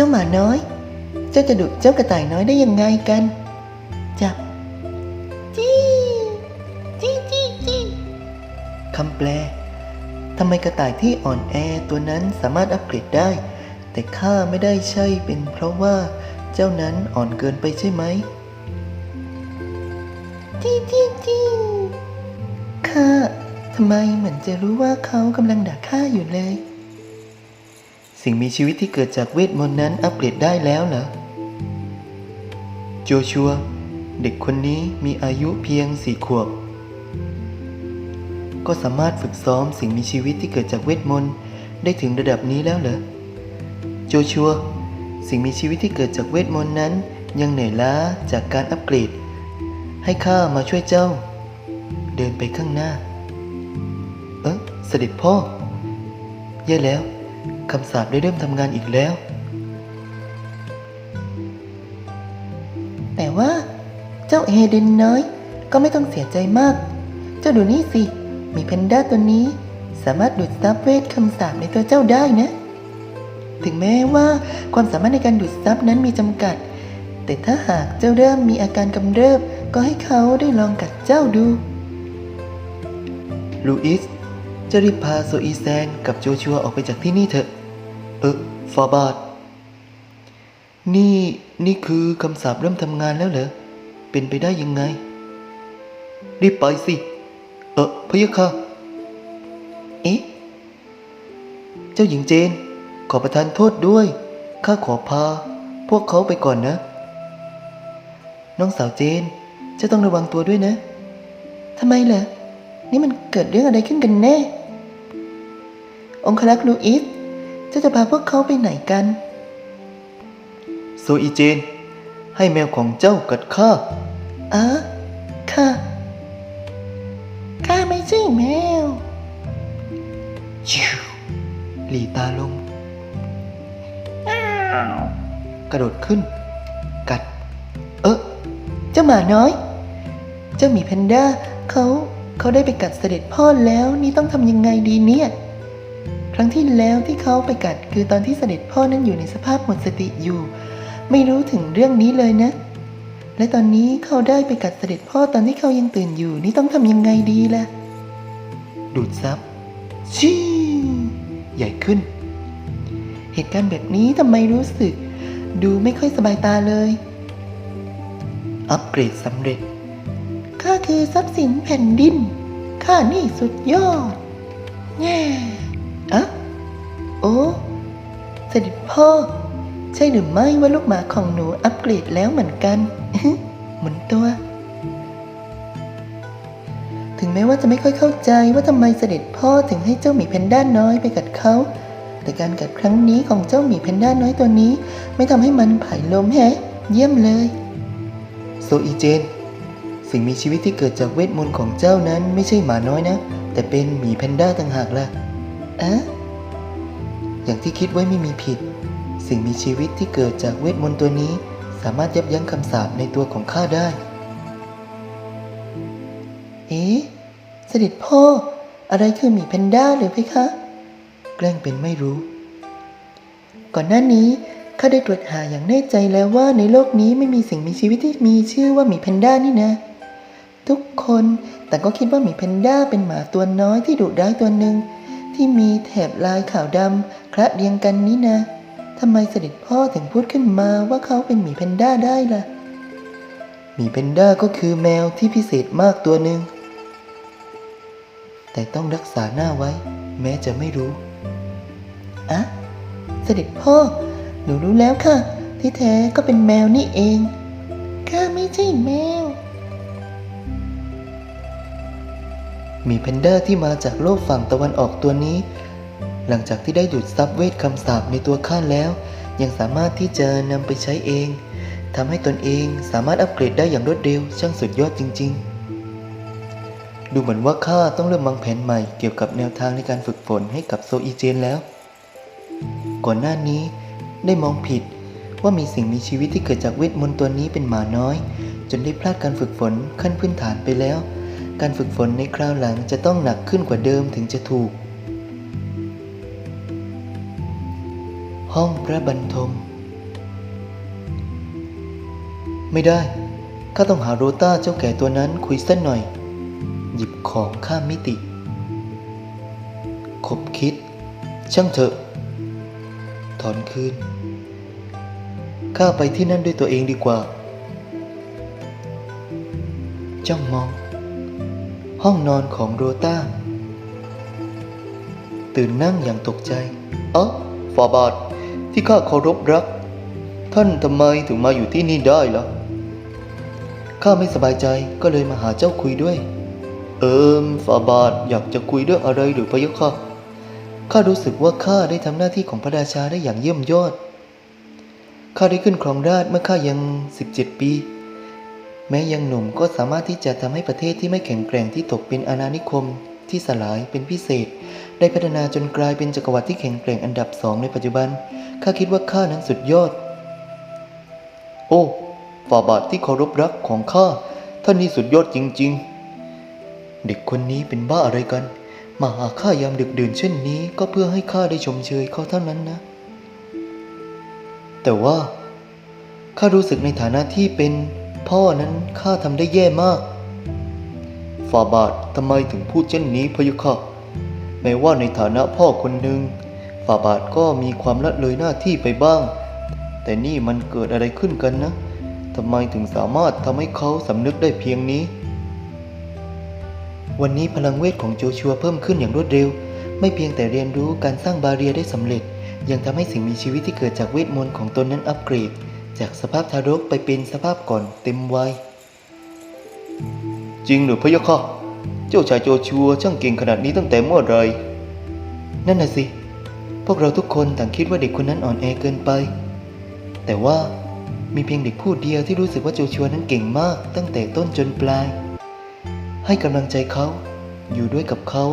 จ้าหมาน้อย เจ้าจะดุเจ้ากระต่ายน้อยได้ยังไงกันจับจี้จี้จี้จี้คำแปลทำไมกระต่ายที่อ่อนแอตัวนั้นสามารถอัปเกรดได้ แต่ข้าไม่ได้ใช่เป็นเพราะว่าเจ้านั้นอ่อนเกินไปใช่ไหมจี้จี้จี้ข้าทำไมเหมือนจะรู้ว่าเขากำลังด่าข้าอยู่เลย สิ่งมีชีวิตที่เกิดจากเวทมนต์นั้นอัปเกรดได้แล้วเหรอ โจชัว เด็กคนนี้มีอายุเพียงสี่ขวบ ก็สามารถฝึกซ้อมสิ่งมีชีวิตที่เกิดจากเวทมนต์ได้ถึงระดับนี้แล้วเหรอ โจชัว สิ่งมีชีวิตที่เกิดจากเวทมนต์นั้น ยังเหนื่อยล้าจากการอัปเกรด ให้ข้ามาช่วยเจ้า เดินไปข้างหน้า เอ๊ะเสด็จพ่อแย่แล้ว คำสาปได้เริ่มทำงานอีกแล้ว แต่ว่า เจ้าเอเดนน้อย ก็ไม่ต้องเสียใจมาก เจ้าดูนี่สิ มีแพนด้าตัวนี้ สามารถดูดซับเวทคำสาปในตัวเจ้าได้นะ ถึงแม้ว่าความสามารถในการดูดซับนั้นมีจำกัด แต่ถ้าหากเจ้าเริ่มมีอาการกำเริบ ก็ให้เขาได้ลองกัดเจ้าดู ลูอิสจะรีบพาโซอีแซนกับโจชัวออกไปจากที่นี่เถอะ เออฟาบาดนี่นี่คือคำสาปเริ่มทำงานแล้วเหรอ เป็นไปได้ยังไง รีบไปสิ เออพะยะค่ะ เอ๊ะ เจ้าหญิงเจน ขอประทานโทษด้วย ข้าขอพา พวกเขาไปก่อนนะ น้องสาวเจน เจ้าต้องระวังตัวด้วยนะ ทำไมเหรอ นี่มันเกิดเรื่องอะไรขึ้นกันแน่ องคลักษ์ลูอิส เจ้าจะพาพวกเขาไปไหนกัน โซอีเจน ให้แมวของเจ้ากัดข้าอะข้าข้าไม่ใช่แมวชิวหลีตาลง กระโดดขึ้น กัด เออเจ้าหมาน้อย เจ้าหมีแพนด้าเขาเขาได้ไปกัดเสด็จพ่อแล้วนี่ต้องทำยังไงดีเนี่ยค รั้งที่แล้วที่เขาไปกัดคือตอนที่เสด็จพ่อนั้นอยู่ในสภาพหมดสติอยู่ ไม่รู้ถึงเรื่องนี้เลยนะ และตอนนี้เขาได้ไปกัดเสด็จพ่อตอนที่เขายังตื่นอยู่ นี่ต้องทำยังไงดีล่ะ ดูดซับชีใหญ่ขึ้น เหตุการณ์แบบนี้ทำไมรู้สึก ดูไม่ค่อยสบายตาเลย อัปเกรดสำเร็จข้าคือทรัพย์สินแผ่นดินข้านี่สุดยอดแง่ อะโอ้เสด็จพ่อ ใช่หรือไม่ว่าลูกหมาของหนูอัปเกรดแล้วเหมือนกันหมุนตัว ถึงแม้ว่าจะไม่ค่อยเข้าใจว่าทำไมเสด็จพ่อถึงให้เจ้าหมีแพนด้าน้อยไปกัดเขา แต่การกัดครั้งนี้ของเจ้าหมีแพนด้าน้อยตัวนี้ ไม่ทำให้มันผายลมแฮะ เยี่ยมเลย โซอีเจน สิ่งมีชีวิตที่เกิดจากเวทมนต์ของเจ้านั้นไม่ใช่หมาน้อยนะ แต่เป็นหมีแพนด้าต่างหากล่ะ อะอย่างที่คิดไว้ไม่มีผิด สิ่งมีชีวิตที่เกิดจากเวทมนต์ตัวนี้ สามารถยับยั้งคำสาปในตัวของข้าได้ เอ๊ะเสด็จพ่อ อะไรคือหมีแพนด้าหรือเพคะ แกล้งเป็นไม่รู้ ก่อนหน้านี้ข้าได้ตรวจหาอย่างแน่ใจแล้วว่าในโลกนี้ไม่มีสิ่งมีชีวิตที่มีชื่อว่าหมีแพนด้านี่นะ ทุกคนแต่ก็คิดว่าหมีแพนด้าเป็นหมาตัวน้อยที่ดุร้ายตัวหนึ่ง ที่มีแถบลายขาวดำคละเรียงกันนี่นะทำไมเสด็จพ่อถึงพูดขึ้นมาว่าเขาเป็นหมีแพนด้าได้ล่ะ หมีแพนด้าก็คือแมวที่พิเศษมากตัวหนึ่ง แต่ต้องรักษาหน้าไว้ แม้จะไม่รู้อะเสด็จพ่อ หนูรู้แล้วค่ะ ที่แท้ก็เป็นแมวนี่เอง ข้าไม่ใช่แมว มีแพนด้าที่มาจากโลกฝั่งตะวันออกตัวนี้ หลังจากที่ได้ดูดซับเวทคำสาปในตัวข้าแล้ว ยังสามารถที่จะนำไปใช้เองทำให้ตนเองสามารถอัปเกรดได้อย่างรวดเร็วช่างสุดยอดจริง ๆ ดูเหมือนว่าข้าต้องเริ่มวางแผนใหม่เกี่ยวกับแนวทางในการฝึกฝนให้กับโซอีเจนแล้ว ก่อนหน้านี้ได้มองผิดว่ามีสิ่งมีชีวิตที่เกิดจากเวทมนต์ตัวนี้เป็นหมาน้อย จนได้พลาดการฝึกฝนขั้นพื้นฐานไปแล้ว การฝึกฝนในคราวหลังจะต้องหนักขึ้นกว่าเดิมถึงจะถูก ห้องพระบรรทม ไม่ได้ ข้าต้องหาโรต้าเจ้าแก่ตัวนั้นคุยสักหน่อย หยิบของข้ามมิติขบคิด ช่างเถอะ ถอนคืน ข้าไปที่นั่นด้วยตัวเองดีกว่าจ้องมอง ห้องนอนของโรต้า ตื่นนั่งอย่างตกใจ เอ๋อฟาบาทที่ข้าเคารพรัก ท่านทำไมถึงมาอยู่ที่นี่ได้ล่ะ ข้าไม่สบายใจก็เลยมาหาเจ้าคุยด้วย เอิมฟาบาทอยากจะคุยเรื่องอะไรหรือพะยะค่ะข้ารู้สึกว่าข้าได้ทำหน้าที่ของพระราชาได้อย่างเยี่ยมยอด ข้าได้ขึ้นครองราชเมื่อข้ายัง 17 ปี แม้ยังหนุ่มก็สามารถที่จะทำให้ประเทศที่ไม่แข็งแกร่งที่ตกเป็นอาณานิคม ที่สลายเป็นพิเศษ ได้พัฒนาจนกลายเป็นจักรวรรดิที่แข็งแกร่งอันดับสองในปัจจุบันข้าคิดว่าข้านั้นสุดยอด โอ้ฝ่าบาทที่เคารพรักของข้าท่านนี่สุดยอดจริง ๆ เด็กคนนี้เป็นบ้าอะไรกัน มาหาข้ายามดึกดื่นเช่นนี้ก็เพื่อให้ข้าได้ชมเชยเขาเท่านั้นนะ แต่ว่าข้ารู้สึกในฐานะที่เป็น พ่อนั้นข้าทำได้แย่มากฝ่าบาททำไมถึงพูดเช่นนี้พะยะค่ะแม้ว่าในฐานะพ่อคนหนึ่งฝ่าบาทก็มีความละเลยหน้าที่ไปบ้าง แต่นี่มันเกิดอะไรขึ้นกันนะทำไมถึงสามารถทำให้เขาสำนึกได้เพียงนี้ วันนี้พลังเวทของโจชัวเพิ่มขึ้นอย่างรวดเร็ว ไม่เพียงแต่เรียนรู้การสร้างบาเรียได้สำเร็จ ยังทำให้สิ่งมีชีวิตที่เกิดจากเวทมนต์ของตนนั้นอัปเกรด จากสภาพทารกไปเป็นสภาพก่อนเต็มวัย จริงหรือพะยะค่ะเจ้าชายโจชัวช่างเก่งขนาดนี้ตั้งแต่เมื่อไร นั่นน่ะสิ พวกเราทุกคนต่างคิดว่าเด็กคนนั้นอ่อนแอเกินไป แต่ว่ามีเพียงเด็กผู้เดียวที่รู้สึกว่าโจชัวนั้นเก่งมากตั้งแต่ต้นจนปลาย ให้กำลังใจเขาอยู่ด้วยกับเขา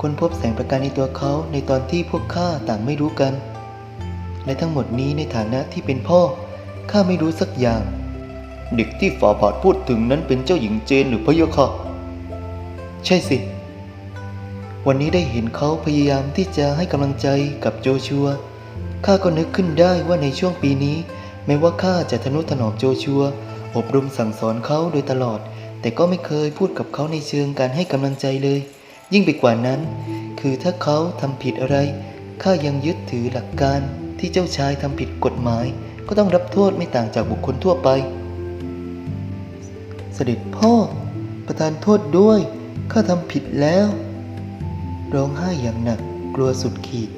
ค้นพบแสงประกายในตัวเขาในตอนที่พวกข้าต่างไม่รู้กัน และทั้งหมดนี้ในฐานะที่เป็นพ่อ ข้าไม่รู้สักอย่าง เด็กที่ฝาบาทพูดถึงนั้นเป็นเจ้าหญิงเจนหรือพะยะค่ะ ใช่สิ วันนี้ได้เห็นเขาพยายามที่จะให้กำลังใจกับโจชัว ข้าก็นึกขึ้นได้ว่าในช่วงปีนี้ แม้ว่าข้าจะทนุถนอมโจชัว อบรมสั่งสอนเขาโดยตลอด แต่ก็ไม่เคยพูดกับเขาในเชิงการให้กำลังใจเลย ยิ่งไปกว่านั้น คือถ้าเขาทำผิดอะไรข้ายังยึดถือหลักการที่เจ้าชายทำผิดกฎหมาย ก็ต้องรับโทษไม่ต่างจากบุคคลทั่วไป เสด็จพ่อประทานโทษด้วย ข้าทำผิดแล้ว ร้องไห้อย่างหนักกลัวสุดขีด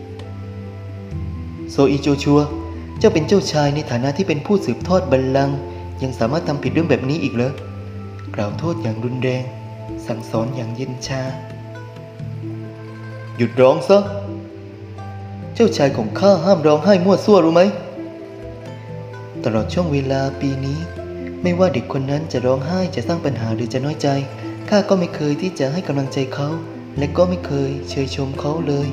โซอีโจชัว เจ้าเป็นเจ้าชายในฐานะที่เป็นผู้สืบทอดบัลลังก์ยังสามารถทำผิดเรื่องแบบนี้อีกเหรอกล่าวโทษอย่างรุนแรง สั่งสอนอย่างเย็นชา หยุดร้องซะ เจ้าชายของข้าห้ามร้องไห้มั่วซั่วรู้ไหม ตลอดช่วงเวลาปีนี้ ไม่ว่าเด็กคนนั้นจะร้องไห้จะสร้างปัญหาหรือจะน้อยใจ ข้าก็ไม่เคยที่จะให้กำลังใจเขา และก็ไม่เคยเชยชมเขาเลย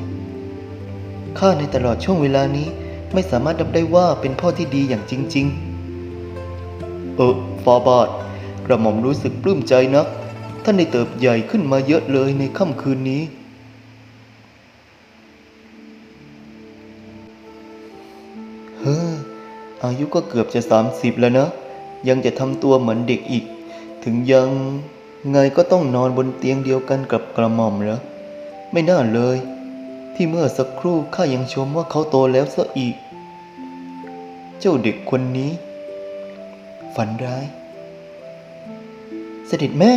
ข้าในตลอดช่วงเวลานี้ไม่สามารถนับได้ว่าเป็นพ่อที่ดีอย่างจริง ๆ เออฟาบาทกระหม่อมรู้สึกปลื้มใจนัก ท่านได้เติบใหญ่ขึ้นมาเยอะเลยในค่ำคืนนี้ อายุก็เกือบจะ 30 แล้วนะ ยังจะทำตัวเหมือนเด็กอีก ถึงยังไงก็ต้องนอนบนเตียงเดียวกันกับกระหม่อมเหรอไม่น่าเลย ที่เมื่อสักครู่ข้ายังชมว่าเขาโตแล้วซะอีก เจ้าเด็กคนนี้ ฝันร้าย เสด็จแม่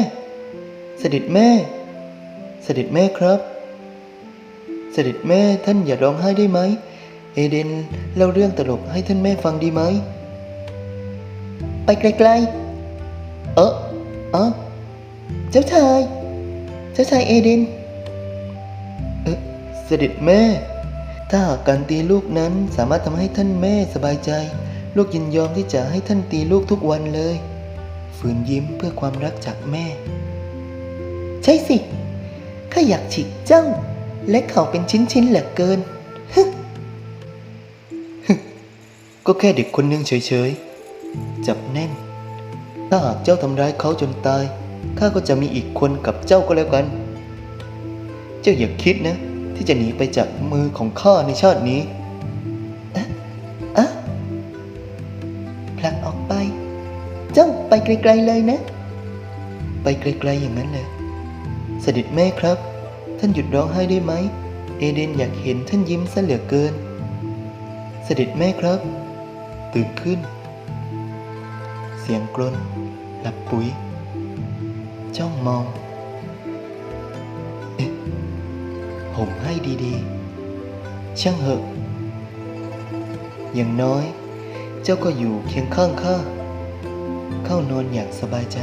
เสด็จแม่ เสด็จแม่ครับ เสด็จแม่ท่านอย่าร้องไห้ได้ไหม เอเดนเล่าเรื่องตลกให้ท่านแม่ฟังดีไหม ไปไกลๆ เออเออเจ้าชาย เจ้าชายเอเดน เออเสด็จแม่ ถ้าหากการตีลูกนั้นสามารถทำให้ท่านแม่สบายใจ ลูกยินยอมที่จะให้ท่านตีลูกทุกวันเลย ฝืนยิ้มเพื่อความรักจากแม่ ใช่สิข้าอยากฉีกเจ้า และเขาเป็นชิ้นๆเหลือเกินฮึ ก็แค่เด็กคนหนึ่งเฉยๆ จับแน่น ถ้าหากเจ้าทำร้ายเขาจนตาย ข้าก็จะมีอีกคนกับเจ้าก็แล้วกัน เจ้าอย่าคิดนะ ที่จะหนีไปจากมือของข้าในชาตินี้อะอะผลักออกไป เจ้าไกลๆเลยนะ ไปไกลๆอย่างนั้นเลยเสด็จแม่ครับ ท่านหยุดร้องไห้ได้ไหม เอเดนอยากเห็นท่านยิ้มซะเหลือเกิน เสด็จแม่ครับ ตื่นขึ้น เสียงกรนหลับปุ๋ย จ้องมอง เอ๊ะห่มให้ดีๆ ช่างเหอะ อย่างน้อย เจ้าก็อยู่เคียงข้างข้า เข้านอนอย่างสบายใจ